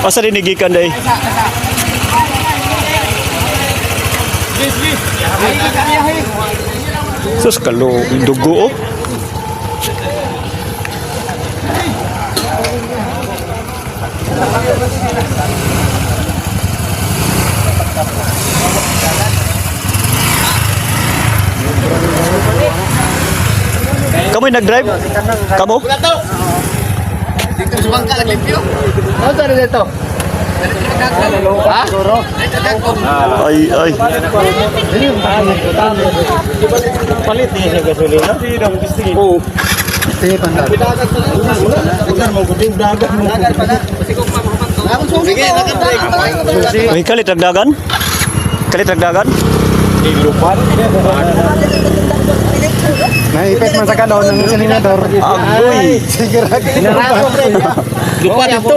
Asa din gikan day? Sus kalo dugo oh. Kamu nag-drive? Kamu? Dito sa bangka naglimpyo. Ano sa dito? Ha? Ay, ay. Palit niya siya gasolina. Oo. Sige, nakabreak. Ay, kalit nagdagan? Kalit nagdagan? Ilupan. Naipit man sa kadon ng senador. Agoy! Sige, Lupa dito.